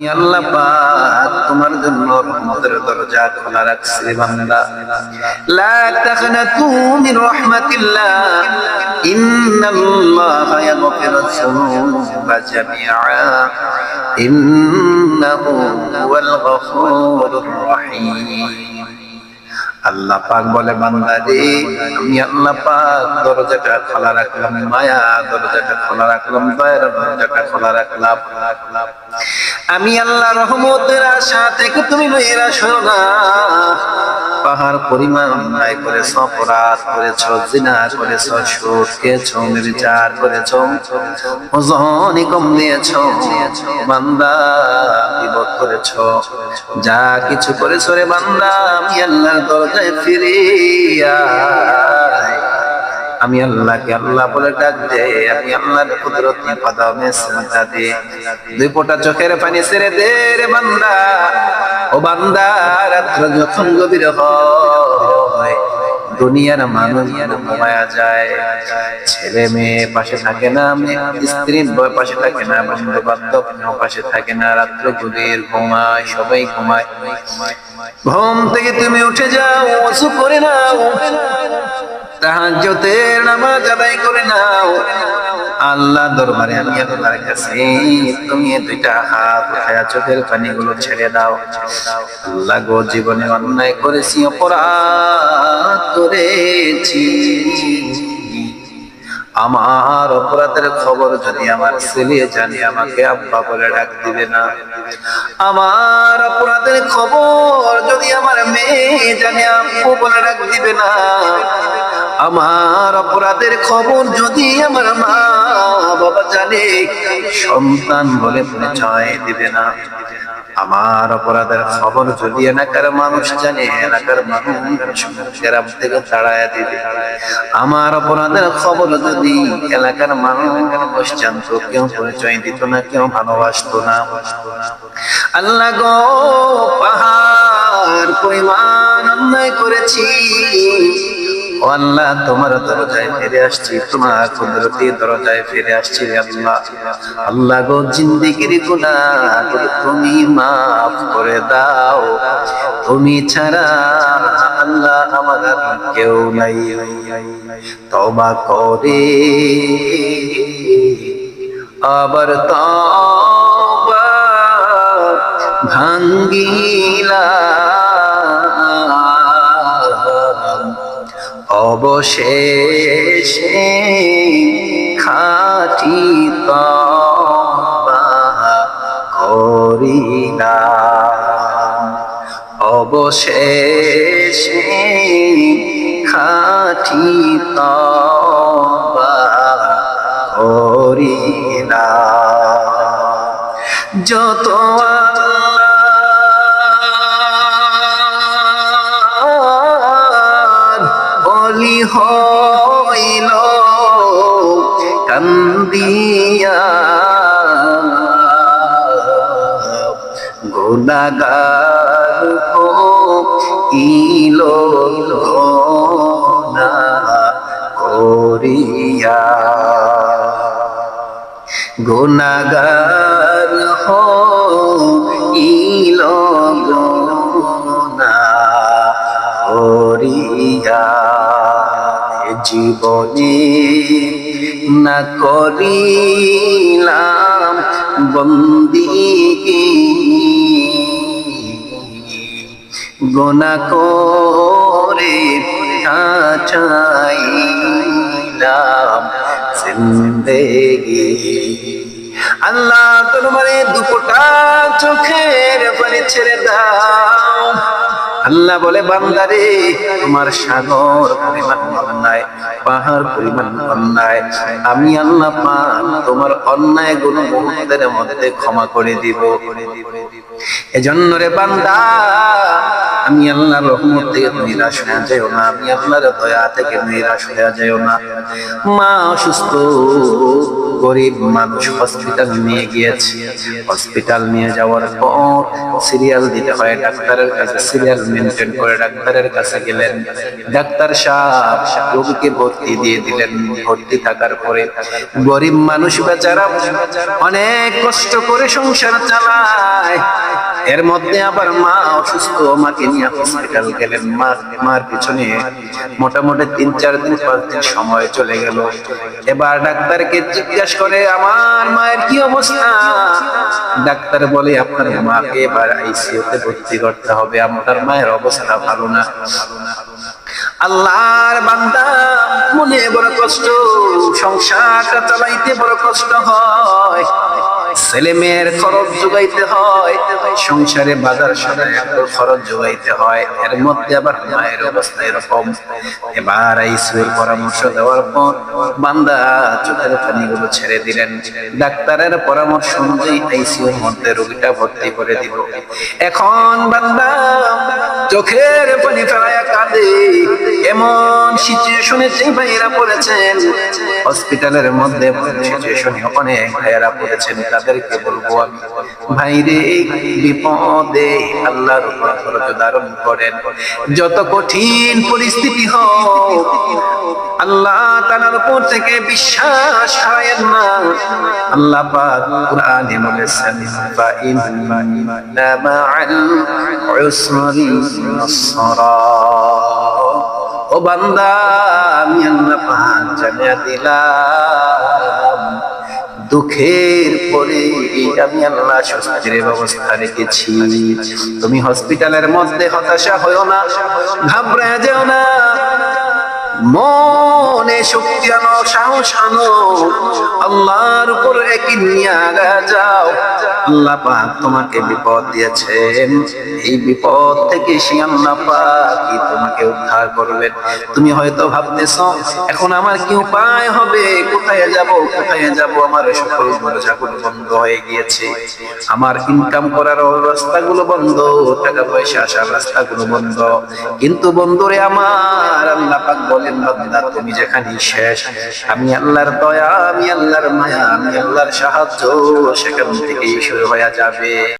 আল্লাহ পাক তোমার জন্য দরজা খোলা রাখছে বান্দা। লা তাখনাতু মিন রাহমাতিল্লাহ। ইন্নাল্লাহা ইয়াগফিরু যুনুবা বলে, বান্দা রে, আমি আল্লাহ পাক দরজাটা খোলা রাখলাম, মায়া দরজাটা খোলা রাখলাম, দয়ার দরজাটা খোলা রাখলাম। আমি আল্লাহ রহমতের আশা থেকে তুমি নৈরাশ হও না পাহাড় পরিমাণ অন্যায় করেছ, অপরাধ করেছ, জিনা করেছ, সুদ খেয়েছ, নির্যার করেছ, ওজনই কম দিয়েছ, বান্দা বিপদ করেছ যা কিছু করেছ রে বান্দা, আমি আল্লাহর দরজায় ফিরে আয়। আমি আল্লাহকে আল্লাহ বলে ডাক দে, আমি আল্লাহর কুদরতি কদমে সেজদা দে। দুই ফোঁটা চোখের পানি ছেড়ে দে রে বান্দা। ও বান্দা, রাত্র যখন গভীর হয়, দুনিয়ার মানুষ ঘুমায়া যায়। ছেলে মেয়ে পাশে থাকে না মেয়ে স্ত্রী পাশে থাকে না বন্ধু বান্ধব পাশে থাকে না, রাত্র গভীর ঘুমায়, সবাই ঘুমায়। ঘুম থেকে তুমি উঠে যাও করে নাও। নামাজ আদায় করে নাও। আল্লাহ দরবারে আমি আল্লাহর কাছে তুমি দুইটা হাত পানিগুলো ছেড়ে দাও। আল্লাহ গো জীবনে অন্যায় করেছি, অপরাধ করেছি। আমার অপরাধের খবর যদি আমার ছেলে জানি, আমাকে আব্বা বলে ডাক দিবে না। আমার অপরাধের খবর যদি আমার মেয়ে জানি, আব্বু বলে ডাক দিবে না। আমার অপরাধের খবর যদি আমার মা বাবা জানে, সন্তান বলে পরিচয় দিবে না। আমার অপরাধের খবর যদি এলাকার মানুষ জানে, এলাকার মানুষ থেকে তাড়ায় দিবে। আমার অপরাধের খবর যদি এলাকার মানুষ জানতো, কেউ পরিচয় দিত না, কেউ ভালোবাসতো না। আল্লাহ গো, পাহাড় পরিমাণ অন্যায় করেছি। আল্লাহ, তোমার দরজায় ফিরে আসছি, তোমার কুদরতি দরজায় ফিরে আসছি আল্লাহ। আল্লাহ গো, জিন্দিগির গুনাহ তুমি মাফ করে দাও। তুমি ছাড়া আল্লাহ আমার কেউ নাই। তবা করে। আবার তবা অবশেষে খাটি তবা করিলাম। অবশেষে খাটি তবা করিলাম। যত হইল কান্দিয়া। গুণাগার ইল না করিয়া। গুণাগার হইল না করিয়া। জীবনে না করিলাম বন্দিগি গোনা করে চাইলাম জিন্দেগি। আল্লাহ তোমারে দুপোটা চোখের পানি ছেড়ে দাও। আল্লাহ বলে, বান্দারে, তোমার সাগর পরিমাণ অন্যায়, পাহাড় পরিমাণ অন্যায়, আমি আল্লাহ পাক তোমার অন্যায়গুলো মুহূর্তের মধ্যে ক্ষমা করে দিব। এজন্য রে বান্দা, আমি আল্লাহর রহমত থেকে নিরাশ হয়ে যাও না, আমি আল্লাহর দয়া থেকে নিরাশ হয়ে যাও না। মা অসুস্থ গরিব মানুষ হসপিটাল নিয়ে গিয়েছে। হসপিটাল নিয়ে যাওয়ার পর সিরিয়াল দিতে হয়, ডাক্তারের কাছে সিরিয়াল মেনটেন করে ডাক্তারের কাছে গেলেন। ডাক্তার সাহেব রোগীকে ভর্তি দিয়ে দিলেন। ভর্তি থাকার পরে গরিব মানুষ বেচারা অনেক কষ্ট করে সংসার চালায়। এর মধ্যে আবার মা অসুস্থ, মাকে নিয়ে হসপিটাল গেলেন। মা, মার পিছনে মোটামুটি তিন, চার দিন, পাঁচ দিন সময় চলে গেল। এবার ডাক্তারকে জিজ্ঞাসা করে, আমার মায়ের কি অবস্থা? ডাক্তার বলে, আপনার মাকে এবার আইসিইউতে ভর্তি করতে হবে। আপনার মায়ের অবস্থা ভালো না। আল্লাহর বান্দা মনে বড় কষ্ট, সংসারটা চালাইতে বড় কষ্ট হয়। খরচ হয়, সংসারে বাজার সদায় খরচ হয়। এর মধ্যে আবার মায়ের অবস্থা এরকম। এবার পরামর্শ দেওয়ার পর বান্দা চোখের পানিগুলো ছেড়ে দিলেন। ডাক্তারের পরামর্শ অনুযায়ী আইসিউর মধ্যে রোগীটা ভর্তি করে দিল। এখন বান্দা চোখের পানি ফেলায় কাঁদে। এমন সিচুয়েশনে যে ভাইয়েরা পড়েছেন হসপিটালের মধ্যে অনেক ভাইয়েরা পড়েছেন, তাদেরকে বলব আমি, ভাইরে, বিপদে আল্লাহর ধারণ করেন। যত কঠিন পরিস্থিতি হোক, আল্লাহ তাআলার উপর থেকে বিশ্বাস না। আল্লাহ পাক বলেছেন ও বান্দা, আমি আল্লাহ পাক জানিয়া দিলাম, দুঃখের পরে আমি আল্লাহ সুস্থের ব্যবস্থা রেখেছি। তুমি হসপিটালের মধ্যে হতাশা হয়েও না, ঘাবড়ায় যেও না, মনে শক্তি আনো, সাহস আনো। আল্লাহর উপর একই নিয়ে যাও। আল্লাহ পাক তোমাকে বিপদ দিয়েছেন। এই বিপদ থেকে সে আল্লাহ পাক তোমাকে উদ্ধার করবেন। তুমি হয়তো ভাবতেছ, এখন আমার কি উপায় হবে? কোথায় যাব কোথায় যাব? আমার সকল দরজাগুলো বন্ধ হয়ে গিয়েছে। আমার ইনকাম করার রাস্তাগুলো বন্ধ, টাকা পয়সা আসার রাস্তাগুলো বন্ধ। কিন্তু বন্ধুরে আমার, আল্লাহ পাক বলেন, বান্দা, তুমি যেখানে শেষ। আমি আল্লাহর দয়া, আমি আল্লাহর মায়া, আমি আল্লাহর সাহায্য, সেখান থেকেই শুরু হয়ে যাবে।